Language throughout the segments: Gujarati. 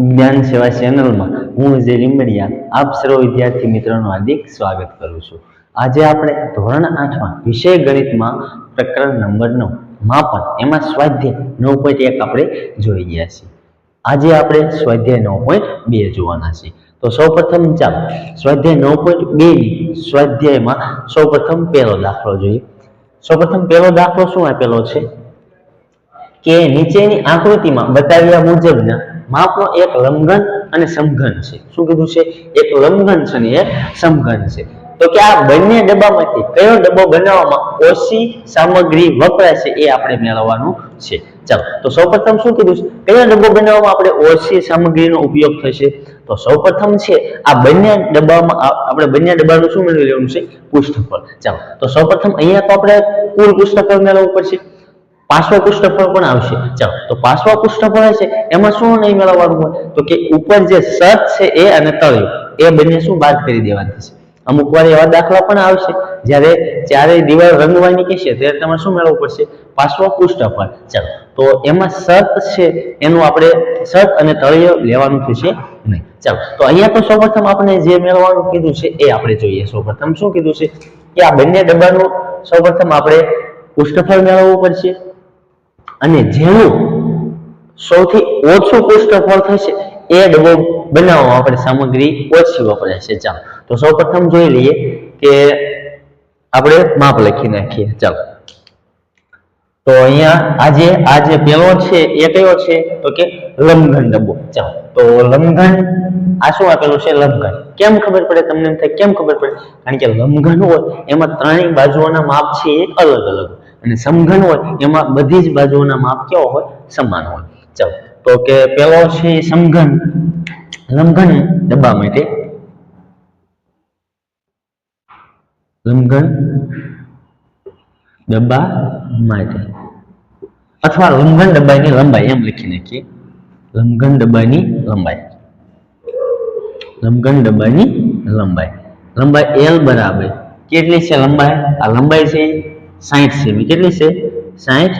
જ્ઞાન સેવા ચેનલમાં હું લીંબડિયા, આપ સર્વ વિદ્યાર્થી મિત્રોનું હાર્દિક સ્વાગત કરું છું. આજે આપણે ધોરણ આઠમાં વિષય ગણિતમાં પ્રકરણ નંબર નવ માપન, એમાં સ્વાધ્યાય નવ પોઈન્ટ એક આપણે જોઈ ગયા છીએ. આજે આપણે સ્વાધ્યાય નવ પોઈન્ટ બે જોવાના છે તો સૌપ્રથમ ચાલો, સ્વાધ્યાય નવ પોઈન્ટ બે ની સ્વાધ્યાયમાં સૌપ્રથમ પહેલો દાખલો જોઈએ. સૌપ્રથમ પહેલો દાખલો શું આપેલો છે? કે નીચેની આકૃતિમાં બતાવ્યા મુજબના માપનો એક લંઘન અને સમઘન છે. શું કીધું છે? એક લંઘન છે ને એક સમઘન છે. તો કે આ બંને ડબ્બામાંથી કયો ડબ્બો બનાવવામાં ઓછી સામગ્રી વપરાય છે એ આપણે મેળવવાનું છે. ચાલો, તો સૌપ્રથમ શું કીધું છે? કયો ડબ્બો બનાવવામાં આપણે ઓછી સામગ્રીનો ઉપયોગ થશે? તો સૌપ્રથમ છે આ બંને ડબ્બામાં આપણે બંને ડબ્બાનું શું મેળવી લેવાનું છે? પુષ્ઠફળ. ચાલો, તો સૌપ્રથમ અહીંયા તો આપણે કુલ પુષ્ઠફળ મેળવવું પડશે. પાછવા પૃષ્ઠફળ પણ આવશે. ચાલો, તો પાછવા પૃષ્ઠફળ હશે એમાં શું નહીં મેળવવાનું હોય? તો કે ઉપર જે સત છે એ અને તળિયું, એ બંને શું બાદ કરી દેવાની છે? અમુક વાર એવા દાખલા પણ આવશે, જ્યારે ચારે દિવાળ રંગવાની કહેશે, ત્યારે તમારે શું મેળવવું પડશે? પાછવા પૃષ્ઠફળ ચાલો, તો એમાં સત છે, એનું આપણે સત અને તળિયો લેવાનું થશે નહીં. ચાલો, તો અહીંયા તો સૌપ્રથમ આપણે જે મેળવવાનું કીધું છે, એ આપણે જોઈએ. સૌપ્રથમ શું કીધું છે? કે આ બંને ડબ્બાનું સૌપ્રથમ આપણે પૃષ્ઠફળ મેળવવું પડશે. અને જેનું સૌથી ઓછું પૃષ્ઠફળ થશે એ ડબ્બો બનાવવામાં આપણે સામગ્રી ઓછી વપરાય છે. ચાલો. તો સૌપ્રથમ જોઈ લઈએ કે આપણે માપ લખી નાખીએ. ચાલો. તો અહીંયા આજે આ જે પેલો છે, એ કયો છે? તો કે લંબઘન ડબ્બો. ચાલો. તો લંબઘન આ શું આપેલું છે? લંબઘન કેમ ખબર પડે તમને? એમ થાય, કેમ ખબર પડે? કારણ કે લંબઘન હોય, એમાં ત્રણેય બાજુઓના માપ છે એ અલગ અલગ અને સમઘન હોય, એમાં બધી જ બાજુઓના માપ કેવો હોય? સમાન હોય. ચાલો, તો કે પેલો છે સમઘન. લંબઘન ડબ્બા માટે. લંબઘન ડબ્બા માટે. અથવા લંબઘન ડબ્બાની લંબાઈ એમ લખી નાખીએ. લંબઘન ડબ્બાની લંબાઈ. લંબઘન ડબ્બાની લંબાઈ. લંબાઈ એલ બરાબર. કેટલી છે લંબાઈ? આ લંબાઈ છે સાહીઠ સેમી. કેટલી છે? સાહીઠ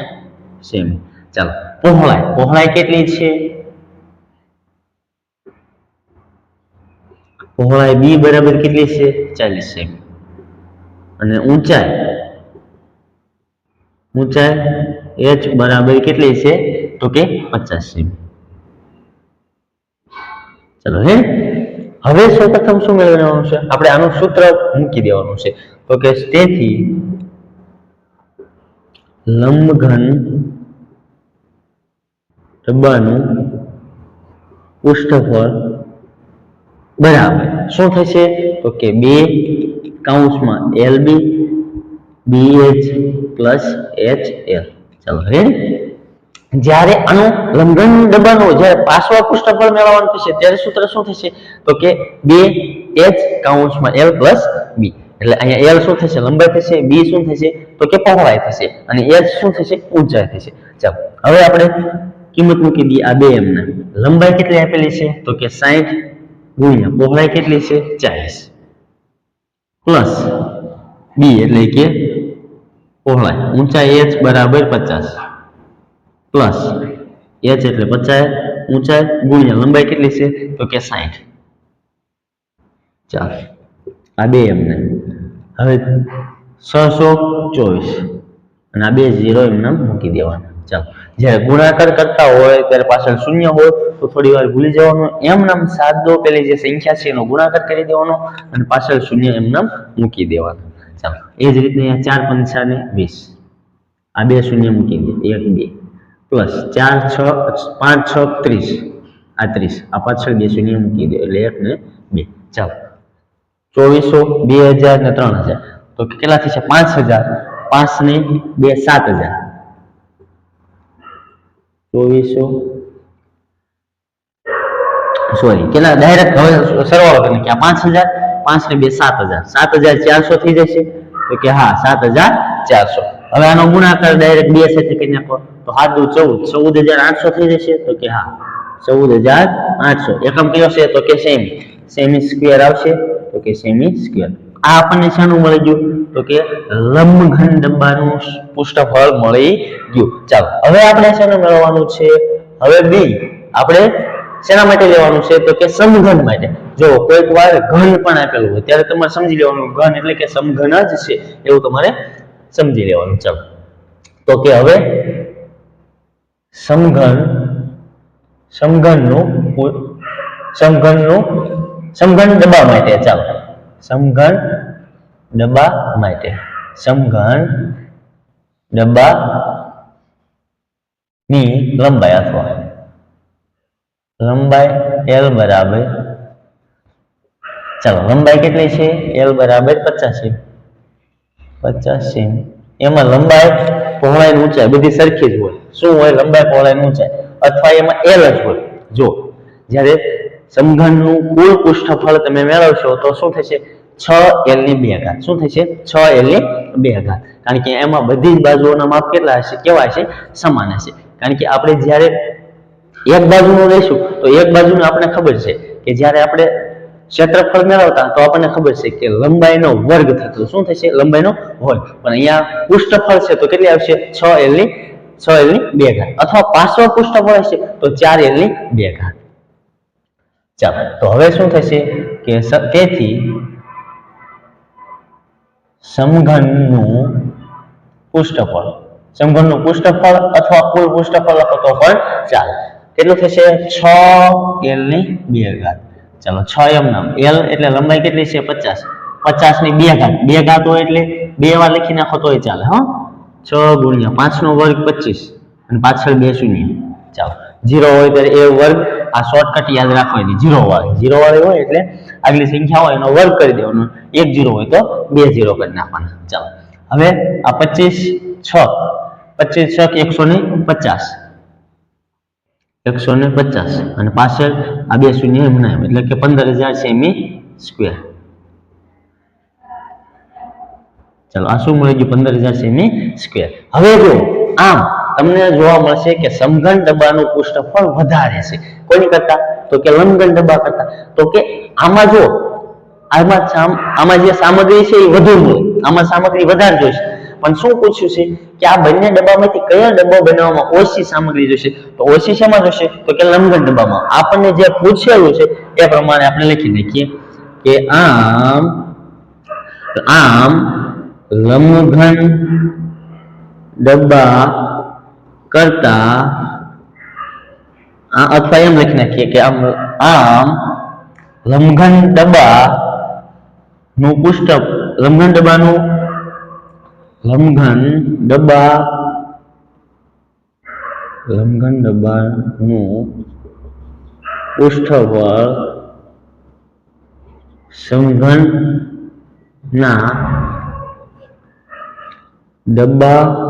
સેમી. ચાલો, પહોળાઈ. પહોળાઈ કેટલી છે? પહોળાઈ બી બરાબર કેટલી છે? ચાલીસ સેમી. અને ઊંચાઈ? ઊંચાઈ એચ બરાબર કેટલી છે? તો કે પચાસ સેમી. ચલો, હે? હવે સૌપ્રથમ શું મેળવવાનું છે? આપણે આનું સૂત્ર મૂકી દેવાનું છે. તો કે તેથી લંબઘન ડબ્બાનું પૃષ્ઠફળ, બરાબર. શું થશે? તો કે બે કાઉન્સમાં L B B H plus H L ચાલો રેડી જ્યારે આનું લંબઘન ડબ્બાનું જ્યારે પાછવા પૃષ્ઠફળ મેળવવાનું થશે, ત્યારે સૂત્ર શું થશે? તો કે બે એચ કાઉન્સમાં એલ પ્લસ બી એટલે અહીંયા એલ શું થશે? લંબાઈ થશે બી શું થશે? તો કે પહોળાઈ થશે. અને એચ શું થશે? ઊંચાઈ થશે. ચાલો, હવે આપણે કિંમત મૂકી દઈએ આ બે એમના. લંબાઈ કેટલી આપેલી છે? તો કે સાઠ ગુણ્યા પહોળાઈ કેટલી છે? ચાલીસ. પ્લસ બી એટલે કે પહોળાઈ. ઊંચાઈ એચ બરાબર પચાસ. પ્લસ એચ એટલે પચાસ, ઊંચાઈ ગુણ્યા લંબાઈ કેટલી છે? તો કે સાઠ ચાલો, આ બે એમને. હવે છસો ચોવીસ. અને આ બે ઝીરો એમને મૂકી દેવાના. ચાલો. જ્યારે ગુણાકાર કરતા હોય, ત્યારે પાછળ શૂન્ય હોય, તો થોડી વાર ભૂલી જવાનું. એમ નામ સાદો પેલી જે સંખ્યા છે, એનો ગુણાકાર કરી દેવાનો અને પાછળ શૂન્ય એમ નામ મૂકી દેવાનું. ચાલો. એ જ રીતે અહીંયા ચાર પંચાને વીસ. આ બે શૂન્ય મૂકી દે. એક, બે. પ્લસ ચાર, છ, પાંચ, છ, ત્રીસ. આ ત્રીસ. આ પાછળ બે શૂન્ય મૂકી દે. એટલે એક ને બે. ચાલો. ચોવીસો, બે હજાર ને ત્રણ હજાર. તો કેટલા થશે? પાંચ હજાર. પાંચ ને બે, સાત હજાર. ચોવીસો. સોરી કેટલા? ડાયરેક્ટ હવે સરવાળો કરીને કે પાંચ હજાર, પાંચ ને બે, સાત હજાર. સાત હજાર ચારસો થઈ જશે. તો કે હા, સાત હજાર ચારસો. હવે આનો ગુણાકાર ડાયરેક્ટ બે સાથે કરી નાખો. તો હાથ દુ ચૌદ. ચૌદ હજાર આઠસો થઈ જશે. તો કે હા, ચૌદ હજાર આઠસો. એકમ કયો છે? તો કે સેમી. સેમી સ્ક્વેર આવશે. તો કે સેમી સ્ક્વેર આ આપણને શાનું મળી ગયું? તો કે લંબઘન ડબ્બાનું પૃષ્ઠફળ મળી ગયું. ચાલો, હવે આપણે શાનું મેળવવાનું છે? હવે બી, આપણે શેના માટે લેવાનું છે? તો કે સમઘન માટે. જો કોઈક વાર ઘન પણ આપેલું હોય, ત્યારે તમારે સમજી લેવાનું. ઘન એટલે કે સમઘન જ છે, એવું તમારે સમજી લેવાનું. ચાલો. તો કે હવે સમઘન, સમઘનનું સમઘનનું સમઘન ડબ્બા માટે ચાલો. સમઘન ડબ્બા માટે. સમઘન ડબ્બા ની લંબાઈ અથવા લંબાઈ એલ બરાબર ચાલો, લંબાઈ કેટલી છે? એલ બરાબર પચાસ. પચાસ. સેમી એમાં લંબાઈ પહોળાઈ ઊંચાઈ બધી સરખી જ હોય. શું હોય? લંબાઈ પહોળાઈ ઊંચાઈ. અથવા એમાં એલ જ હોય. જો જ્યારે સમઘનનું કુલ પૃષ્ઠફળ તમે મેળવશો તો શું થશે? છ એલની બે ઘાત. શું થશે? છ એલની બે ઘાત. કારણ કે એમાં બધી જ બાજુઓના માપ કેટલા હશે? કેવા હશે? સમાન હશે. કારણ કે આપણે જ્યારે એક બાજુનું લઈશું, તો એક બાજુનું આપણે ખબર છે કે જ્યારે આપણે ક્ષેત્રફળ મેળવતા, તો આપણને ખબર છે કે લંબાઈનો વર્ગ થતો. શું થશે? લંબાઈનો વર્ગ પણ અહીંયા પૃષ્ઠફળ છે તો કેટલી આવશે? છ એલની છ એલની બે ઘાત. અથવા પાછળ પૃષ્ઠફળ હશે તો ચાર એલની બે ઘાત. ચાલો, તો હવે શું થશે કે તેથી સમઘનનું પૃષ્ઠફળ સમઘનનું પૃષ્ઠફળ અથવા કુલ પૃષ્ઠફળ લખો તો પણ ચાલે. કેટલું થશે? છ એલની બે ઘાત ચાલો, છ એમ નામ. એલ એટલે લંબાઈ કેટલી છે? પચાસ. પચાસની બે ઘાત બે ઘાત હોય એટલે બે વાર લખી નાખો તોય ચાલે, હા. છ ગુણ્યા પાંચ નો વર્ગ પચીસ. અને પાછળ બે શૂન્ય. ચાલો જીરો હોય ત્યારે એ વર્ગ આ શોર્ટકટ યાદ રાખવાની જીરો વાળી. જીરો વાળી હોય એટલે આગલી સંખ્યા હોય એનો વર્ગ કરી દેવાનો. એક જીરો હોય તો બે જીરો કરી નાખવાના. ચાલો. હવે આ પચીસ છ. પચીસ છ એકસો ને પચાસ? એકસો ને પચાસ. અને પાછળ આ બે શૂન્ય એમ ના એમ એટલે કે પંદર હજાર સેમી સ્ક્વેર ચાલો, આ શું મળી ગયું પંદર હજાર સેમી સ્ક્વેર હવે જો આમ તમને જોવા મળશે કે સમઘન ડબ્બાનું પુષ્ઠફળ વધારે છે. કોની કરતા? તો કે લંબઘન ડબ્બા કરતા. તો કે આમાં જો, આમાં આમાં જે સામગ્રી છે એ વધુ હોય, આમાં સામગ્રી વધારે જોઈશે પણ શું પૂછ્યું છે? કે આ બંને ડબ્બામાંથી કયા ડબ્બો બનાવવામાં ઓછી સામગ્રી જોઈશે તો ઓછી શેમાં જોશે? તો કે લંબઘન ડબ્બામાં. આપણને જે પૂછેલું છે, એ પ્રમાણે આપણે લખી નાખીએ કે આમ આમ લંબઘન ડબ્બા કરતા આ અથવા એમ લખી નાખીએ કે આમ આમ લંબઘન ડબ્બા નું પુસ્તક લંબઘન ડબ્બાનું લંબઘન ડબ્બા લંબઘન ડબ્બાનું પૃષ્ઠબળ સમઘન ના ડબ્બા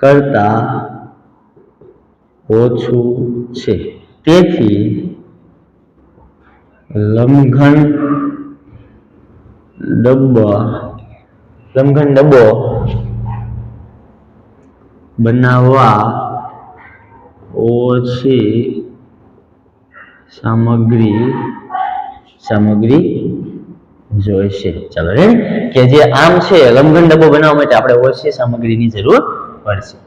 કરતા ઓછું છે. તેથી લંબઘન ડબ્બા લંઘન ડબ્બો બનાવવા ઓછી સામગ્રી સામગ્રી જોઈશે. ચાલો કે જે આમ છે લંઘન ડબ્બો બનાવવા માટે આપણે ઓછી સામગ્રીની જરૂર પડશે.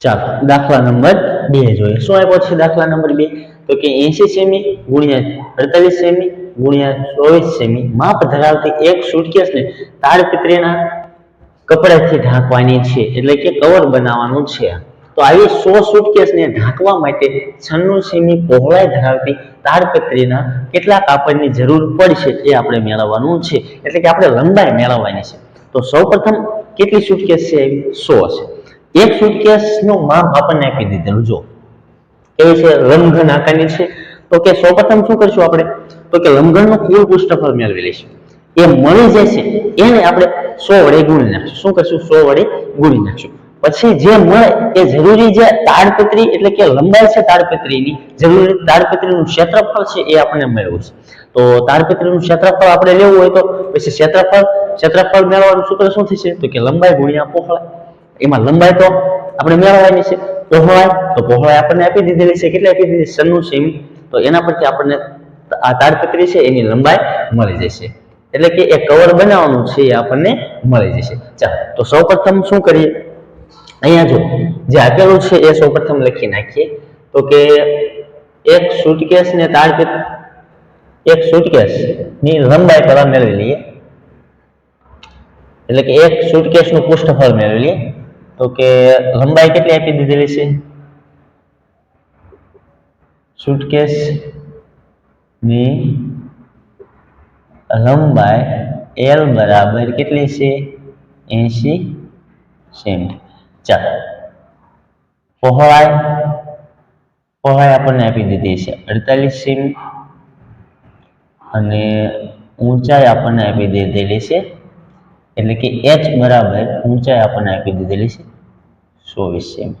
ચાલો, દાખલા નંબર બે જોઈએ. શું આપ્યો છે દાખલા નંબર બે? તો કે એસી સેમી ગુણ્યા અડતાલીસ સેમી ગુણ્યા ચોવીસ સેમી. માપ ધરાવતી એક સુટકેસને તાડપત્રીના કપડાથી ઢાંકવાની છે. એટલે કે કવર બનાવવાનું છે. તો આવી સો સુટકેસને ઢાંકવા માટે છન્નું સેમી પહોળાઈ ધરાવતી તાડપત્રીના કેટલા કાપડની જરૂર પડશે એ આપણે મેળવવાનું છે. એટલે કે આપણે લંબાઈ મેળવવાની છે. તો સૌપ્રથમ કેટલી સુટકેસ છે? એવી સો છે એક સુટકેસનું માપ આપણને આપી દીધેલું જો કેવી છે લંઘન આકારની છે. તો કે સૌપ્રથમ શું કરશું આપણે? તો કે લંબઘનનું કુલ પૃષ્ઠફળ મેળવી લઈશું. એ મળી જશે, એને આપણે સો વડે ગુણી નાખશું. શું કરશું? સો વડે ગુણી નાખશું. પછી જે મળે એ જરૂરી જે તાડપત્રી, એટલે કે લંબાઈ છે તાડપત્રીની, જરૂરી તાડપત્રીનું ક્ષેત્રફળ છે એ આપણને મેળવવું છે. તો તારપત્રીનું ક્ષેત્રફળ આપણે લેવું હોય તો પછી ક્ષેત્રફળ ક્ષેત્રફળ મેળવવાનું સૂત્ર શું થશે? તો કે લંબાઈ ગુણ્યા પહોળાઈ. એમાં લંબાઈ તો આપણે મેળવવાની છે. પહોળાઈ, તો પહોળાઈ આપણને આપી દીધેલી છે. કેટલી આપી દીધી? સન્નું સેમી. તો એના પરથી આપણને આ તાડપત્રી છે, એની લંબાઈ મળી જશે. એટલે કે એ કવર બનાવવાનું છે, એ આપણને મળી જશે. ચાલો, તો સૌપ્રથમ શું કરીએ? અહીંયા જો જે આપેલું છે, એ સૌપ્રથમ લખી નાખીએ. તો કે એક સુટકેસ ને તાળપેટ એક સુટકેસની લંબાઈ પહેલા મેળવી લઈએ એટલે કે એક સુટકેસનું પૃષ્ઠફળ મેળવી લઈએ તો કે લંબાઈ કેટલી આપી દીધેલી છે? સુટકેસની લંબાઈ એલ બરાબર કેટલી છે? એસી સેમી ચાલો. પહોળાઈ પહોળાઈ આપણને આપી દીધી છે અડતાલીસ સેમી અને ઊંચાઈ આપણને આપી દીધેલી છે. એટલે કે એચ બરાબર ઊંચાઈ આપણને આપી દીધેલી છે. ચોવીસ સેમી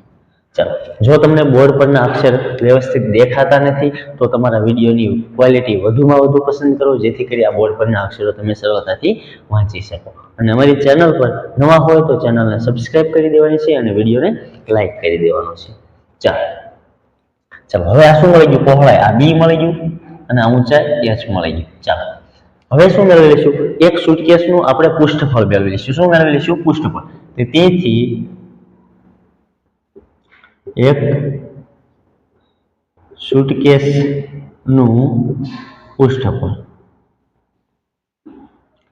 ચાલો, જો તમને બોર્ડ પરના અક્ષર વ્યવસ્થિત દેખાતા નથી, તો તમારા વિડીયોની ક્વોલિટી વધુમાં વધુ પસંદ કરો, જેથી કરી આ બોર્ડ પરના અક્ષરો તમે સરળતાથી વાંચી શકો. અને અમારી ચેનલ પર નવા હોય તો ચેનલને સબસ્ક્રાઇબ કરી દેવાની છે અને વિડીયોને લાઈક કરી દેવાનો છે. ચાલો. ચાલો, હવે આ શું મળી ગયું? પહોળાઈ. આ બી મળી ગયું. અને આ ઊંચાઈ એચ મળી ગયું. ચાલો. હવે શું મેળવી લઈશું એક સુટકેસનું આપણે પૃષ્ઠફળ મેળવી લઈશું શું મેળવી લઈશું પૃષ્ઠફળ તેથી એક સુટકેસનું પૃષ્ઠફળ.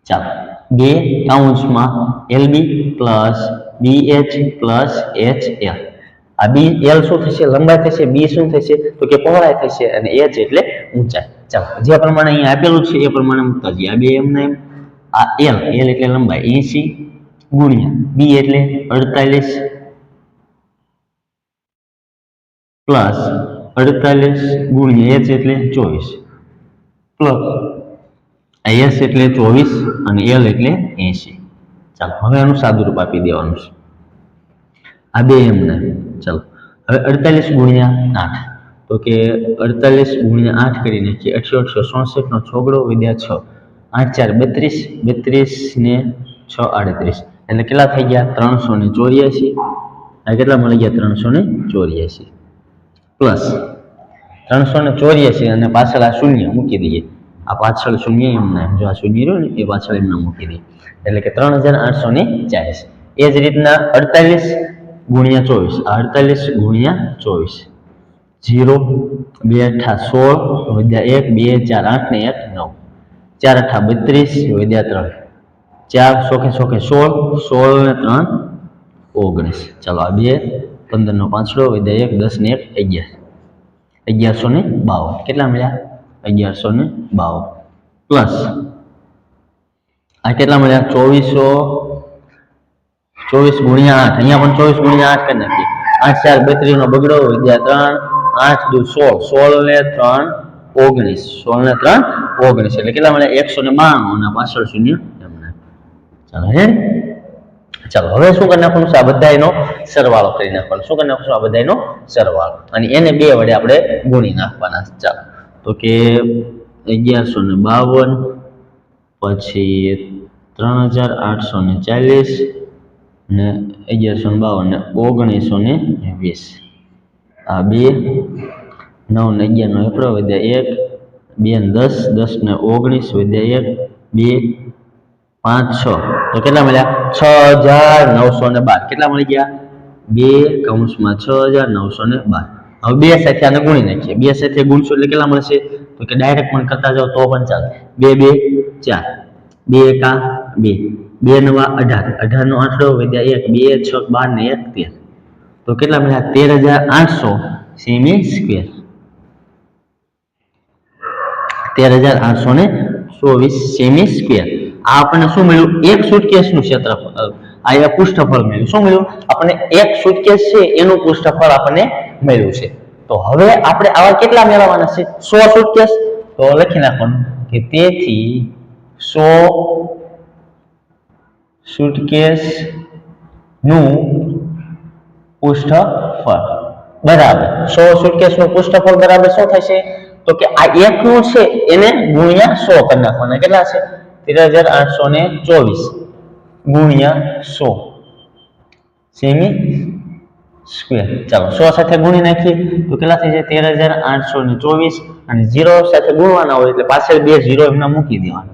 ચાલો. બે કાઉન્સમાં L B plus B H plus H L આ બી એલ શું થશે? લંબાઈ થશે? બી શું થશે? તો કે પહોળાઈ થશે અને એચ એટલે ઊંચાઈ. ચાલો, જે પ્રમાણે અહીંયા આપેલું છે, એ પ્રમાણે મૂકતા જઈએ. આ બે એમને એમ. આ એલ એલ એટલે લંબાઈ. એસી ગુણ્યા બી એટલે અડતાલીસ પ્લસ અડતાલીસ ગુણ્યા એચ એટલે ચોવીસ. પ્લસ એસ એટલે ચોવીસ અને એલ એટલે એસી ચાલો, હવે એનું સાદુરૂપ આપી દેવાનું છે. આ બે એમને ચાલો. હવે અડતાલીસ ગુણ્યા આઠ. તો કે અડતાલીસ ગુણ્યા આઠ કરી નાખીએ અઠસો અઠસો ચોસઠ નો છોકરો વિદ્યા છ. આઠ ચાર બત્રીસ બત્રીસ ને છ આડત્રીસ. એટલે કેટલા થઈ ગયા? ત્રણસો ને ચોર્યાસી. આ કેટલા મળી ગયા? ત્રણસો ને ચોર્યાસી. પ્લસ ત્રણસો ને ચોર્યાસી અને પાછળ આ શૂન્ય મૂકી દઈએ. આ પાછળ શૂન્ય એમને જો આ શૂન્ય રહ્યું ને, એ પાછળ એમને મૂકી દઈએ. એટલે કે ત્રણ હજાર આઠસો ને ચાલીસ. એ જ રીતના અડતાલીસ ગુણ્યા ચોવીસ, અડતાલીસ ગુણ્યા ચોવીસ. જીરો બે અઠા સોળ વધ્યા એક, બે ચાર, આઠ ને એક, નવ. ચાર અઠા બત્રીસ વધ્યા ત્રણ. ચાર સોખે સોખે સોળ સોળ ને ત્રણ, ઓગણીસ. ચાલો આ બે, પંદર નો પાંચડો વધ્યા એક, દસ ને એક, અગિયાર. અગિયારસો ને બાવન. કેટલા મળ્યા? અગિયારસો ને બાવન. પ્લસ, આ કેટલા મળ્યા? ચોવીસો ચોવીસ ગુણ્યા આઠ. અહીંયા પણ ચોવીસ ગુણ્યા આઠ કરી નાખીએ. આઠ ચાર બત્રીસ નો બગડો વિદ્યા ત્રણ, આઠ દુ સોળ. સોળ ને ત્રણ, ઓગણીસ. સોળ ને ત્રણ, ઓગણીસ. એટલે કેટલા મળ્યા? એકસો ને બાણું અને પાછળ શૂન્ય એમને. ચાલો, હે? ચાલો, હવે શું કરી નાખવાનું છે? આ બધાનો સરવાળો કરી નાખવાનો. શું કરી નાખશું આ બધાયનો સરવાળો. અને એને બે વડે આપણે ગુણી નાખવાના. ચાલો. તો કે અગિયારસો ને બાવન, પછી ત્રણ હજાર આઠસો ને ચાલીસ ને અગિયારસો ને બાવન ને ઓગણીસો ને વીસ. આ બે, નવ ને અગિયાર નો એકડો વધ્યા એક, બે ને દસ દસ ને ઓગણીસ વધ્યા એક, બે, પાંચ, છ. તો કેટલા મળ્યા? છ હજાર નવસો ને બાર. કેટલા મળી ગયા? બે કૌંસમાં છ હજાર નવસો ને બાર. હવે બે સાથે આને ગુણી નાખીએ. બે સાથે ગુણશું એટલે કેટલા મળશે? તો કે ડાયરેક્ટ પણ કરતા જાઓ તો પણ ચાલે. બે બે, ચાર. બે એકા, બે. બે નવા અઢાર. અઢાર નો આંકડો વધ્યા એક, બે, છ બાર ને એક તેર. તો કેટલા મળ્યા? તેર હજાર આઠસો સેમી સ્ક્વેર. તેર હજાર આઠસો ને ચોવીસ સેમી સ્ક્વેર. આ આપણને શું મળ્યું? એક સુટકેસનું ક્ષેત્રફળ. આ પૃષ્ઠફળ મળ્યું. શું મળ્યું? આપણને એક સુટકેસ છે, એનું પૃષ્ઠફળ આપણને મળ્યું છે. તો હવે આપણે આવા કેટલા મેળવવાના છે? સો સુટકેસ. તો લખી નાખવાનું કે તેથી સો નું પૃષ્ઠફળ. બરાબર. સો નું પૃષ્ઠફળ બરાબર શું થશે? તો કે આ એક નું છે, એને ગુણ્યા સો કરી નાખવાના. કેટલા છે? તેર હજાર આઠસો ને ચોવીસ. ગુણ્યા સો. Semi square. ચાલો, સો સાથે ગુણી નાખીએ. તો કેટલા થઈ જાય? તેર હજાર આઠસો ને ચોવીસ અને ઝીરો સાથે ગુણવાના હોય એટલે પાછળ બે ઝીરો એમના મૂકી દેવાના.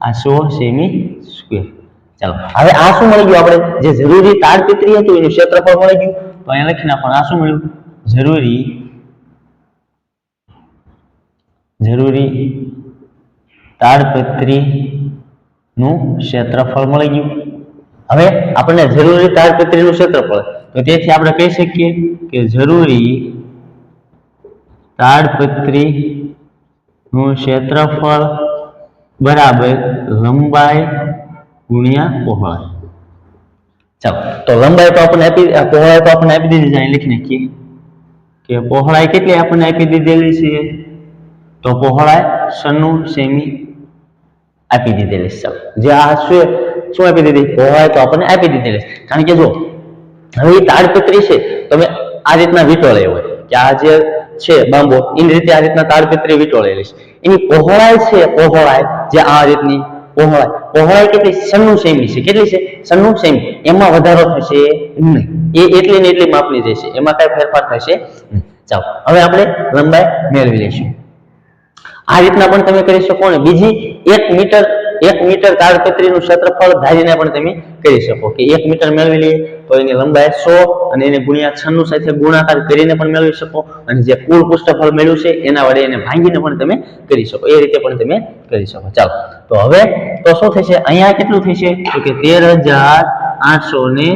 આ સો સેમી સ્ક્વેર. ચાલો, હવે આ શું મળી ગયું આપણે. જે જરૂરી તાડપત્રી હતું એનું ક્ષેત્રફળ મળી ગયું. તો અહીંયા લખી નાખો આ શું મળ્યું. જરૂરી જરૂરી તાડપત્રી નું ક્ષેત્રફળ મળી ગયું. હવે આપણને જરૂરી તાડપત્રી નું ક્ષેત્રફળ. તો તેથી આપણે કહી શકીએ કે જરૂરી તાડપત્રી નું ક્ષેત્રફળ બરાબર લંબાઈ ગુણ્યા પહોળાઈ. ચાલો, તો લંબાઈ તો આપણને આપી પહોળાઈ તો આપણને આપી દીધી છે, અહીં લખી નાખીએ કે પહોળાઈ કેટલી આપણને આપી દીધેલી છે? તો પહોળાઈ સન્નું સેમી આપી દીધેલી છે, ચાલો. જે આ શું શું આપી દીધી? પહોળાઈ તો આપણને આપી દીધેલી છે. કારણ કે જો, હવે એ તાડપત્રી છે, તમે આ રીતના વીંટોળે હોય. કે આ જે છે બાંબો, એની રીતે આ રીતના તાડપત્રી વીંટોળેલી છે. એની પહોળાઈ છે, પહોળાઈ, જે આ રીતની પહોળાઈ પહોળાઈ કેટલી સન્નું સેમી છે. કેટલી છે? સન્નું સેમી. એમાં વધારો થશે? નહીં. એ એટલી ને એટલી માપની રહેશે. એમાં કઈ ફેરફાર થશે નહીં. ચાલો. હવે આપણે લંબાઈ મેળવી લઈશું. આ રીતના પણ તમે કરી શકો ને. બીજી એક મીટર એક મીટર તાડપત્રીનું ક્ષેત્રફળ ધારીને પણ તમે કરી શકો કે એક મીટર મેળવી લઈએ તો એની લંબાઈ સો અને એને ગુણ્યા છન્નું સાથે ગુણાકાર કરીને પણ મેળવી શકો અને જે કુલ પુષ્ઠફળ મેળવ્યું છે એના વડે એને ભાંગીને પણ તમે કરી શકો. એ રીતે પણ તમે કરી શકો. ચાલો. તો હવે તો શું થશે? અહીંયા કેટલું થશે? તો કે તેર હજાર આઠસો ને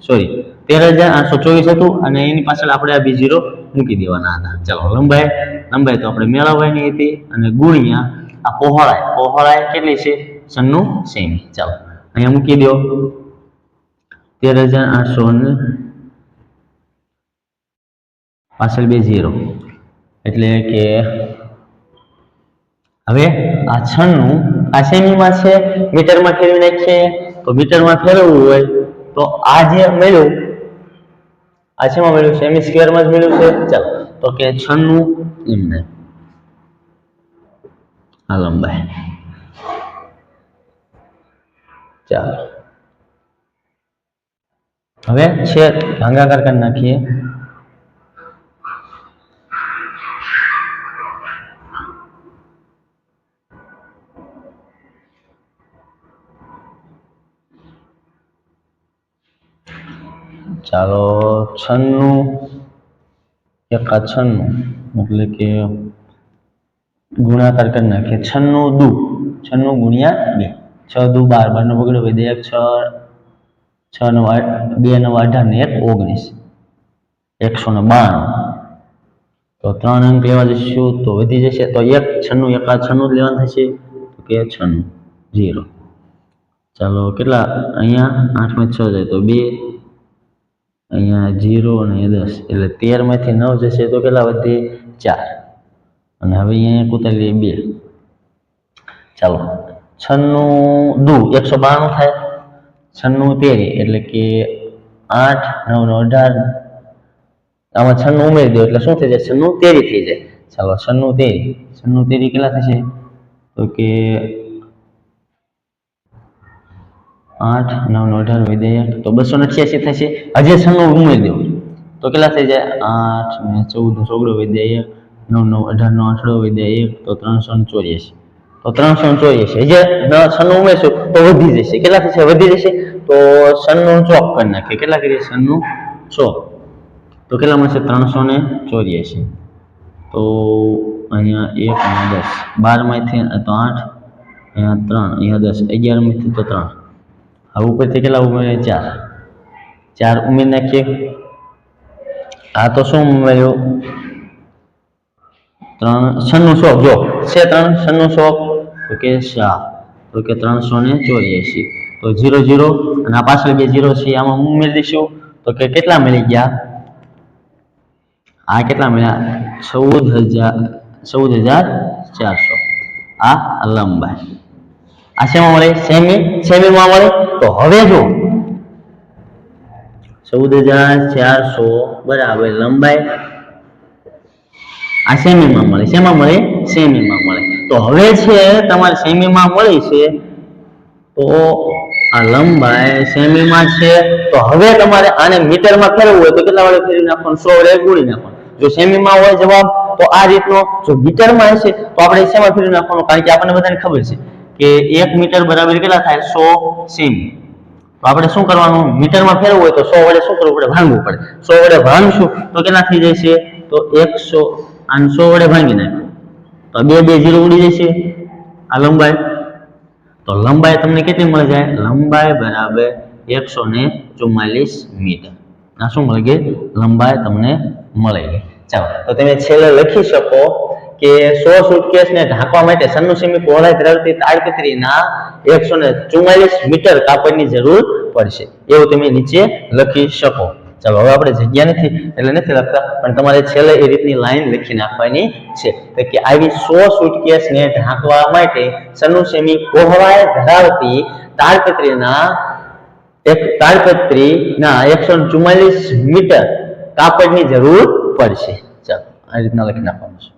સોરી, તેર હજાર આઠસો ચોવીસ હતું અને એની પાછળ આપણે આ બી જીરો મૂકી દેવાના હતા. ચાલો, લંબાઈ લંબાઈ તો આપણે મેળવવાની હતી અને ગુણ્યા આ પહોળાઈ પહોળાઈ કેટલી છે સન્નું સેમી ચાલો અહીંયા મૂકી દો તેર હજાર આઠસો ને પાછળ બે ઝીરો એટલે કે હવે આ છન્નું આ સેમીમાં છે મીટરમાં ફેરવી નાખીએ તો મીટરમાં ફેરવવું હોય તો આ જે મળ્યું આ શેમાં મળ્યું સેમી સ્ક્વેરમાં જ મળ્યું છે ચાલો તો કે છન્નું એમને આ લંબાઈ ચાલો હવે છે ભાગાકાર કરી નાખીએ ચાલો છન્નું એકા છન્નું એટલે કે ગુણાકાર કરી નાખીએ. છન્નું દુ. છન્નું ગુણ્યા બે. છ દુ બાર. બારનો બગડો વધે એક છ છ નવ બે નવ અઢાર ને એક ઓગણીસ. એકસો ને બાણું. તો ત્રણ અંક લેવા જઈશું તો વધી જશે. તો એક છન્નું, એકા છન્નું જ લેવાનું થશે. તો કે છન્નું. જીરો ચાલો, કેટલા? અહીંયા આઠમાં છ જાય તો બે. અહીંયા જીરો અને દસ. એટલે તેરમાંથી નવ જશે તો કેટલા વધે? ચાર. અને હવે અહીંયા ઉતારી લઈએ બે. ચાલો. છન્નું દુ, એકસો બાણું થાય. છન્નું તેરી, એટલે કે આઠ નવ નો અઢાર. આમાં છન્નું ઉમેરી દો, એટલે શું થઈ જાય? છન્નું તેરી થઈ જાય. ચાલો, છન્નું તેરી. છન્નું તેરી કેટલા થશે? તો કે આઠ નવ નો અઢાર વિધેયક તો બસો ને અઠ્યાસી થશે. હજી છન્નું ઉમેરી દેવું. તો કેટલા થઈ જાય? આઠ ને ચૌદ સોગડો વિધેયક નવ નવ અઢાર નો આઠડો વિધેયક તો ત્રણસો ને ચોર્યાસી તો ત્રણસો ને ચોર્યાસી હજી છન્નું ઉમેરશું તો વધી જશે કેટલા થશે વધી જશે તો સન્નું ચોક કરી નાખીએ કેટલા કરીએ સન્નું ચોક તો કેટલા મળશે ત્રણસો ને ચોર્યાસી તો અહીંયા એક અને દસ બારમાંથી તો આઠ અહીંયા ત્રણ અહીંયા દસ અગિયારમાંથી તો ત્રણ હવે ઉપરથી કેટલા ઉમેરે ચાર ચાર ઉમેરી નાખીએ આ તો શું ઉમેર્યું ત્રણ છન્નું સો, જો, છે ત્રણ છન્નું સો, તો કે શા? તો કે ત્રણસો ને ચોર્યાસી. તો ઝીરો ઝીરો, અને આ પાછળ બે ઝીરો છે, આમાં ઉમેરી દઈશું તો કે કેટલા મળી ગયા? આ કેટલા મળ્યા? ચૌદ હજાર ચૌદ હજાર ચારસો. આ લંબાઈ. આ શેમાં મળે? સેમી, સેમીમાં મળે? તો હવે જો. ચૌદ હજાર ચારસો, બરાબર, લંબાઈ આ સેમીમાં મળે. શેમાં મળે? સેમીમાં મળે. તો હવે છે, તમારે સેમીમાં મળી છે, તો આ લંબાઈ સેમીમાં છે. તો હવે તમારે આને મીટરમાં ફેરવવું હોય તો કેટલા વડે ફેરવી નાખવાનું? સો વડે ગુણી નાખવાનું. જો સેમીમાં હોય જવાબ, તો આ રીતનો જો મીટરમાં હશે, તો આપણે શેમાં ફેરવી નાખવાનું? કારણ કે આપણને બધાને ખબર છે કે એક મીટર બરાબર કેટલા થાય? સો સેમી. તો આપણે શું કરવાનું? મીટરમાં ફેરવવું હોય તો સો વડે શું કરવું પડે? ભાંગવું પડે. સો વડે ભાંગશું તો કેટલા થઈ જશે? તો એકસો આને સો વડે ભાંગી નાખો તો બે બે જીરો ઉડી જશે. આ લંબાઈ. તો લંબાઈ તમને કેટલી મળી જાય? લંબાઈ બરાબર એકસો ને ચુમ્માલીસ મીટર. આ શું મળી ગઈ? લંબાઈ તમને મળી ગઈ. ચાલો, તો તમે છેલ્લે લખી શકો કે સો સુટકેસને ઢાંકવા માટે સન્નુ સેમી પહોળાઈ ધરાવતી તાડપત્રીના એકસો ને ચુમ્માલીસ મીટર કાપડની જરૂર પડશે. એવું તમે નીચે લખી શકો. ચાલો, હવે આપણે જગ્યા નથી, એટલે નથી લખતા પણ તમારે છેલ્લે એ રીતની લાઈન લખી નાખવાની છે. તો કે આવી સો સૂટકેસને ઢાંકવા માટે સનુસેમી સેમી પહોળાઈ ધરાવતી તાડપત્રીના એક તાડપત્રીના એકસો ચુમ્માલીસ મીટર કાપડની જરૂર પડશે. ચાલો, આ રીતના લખી નાખવાનું છે.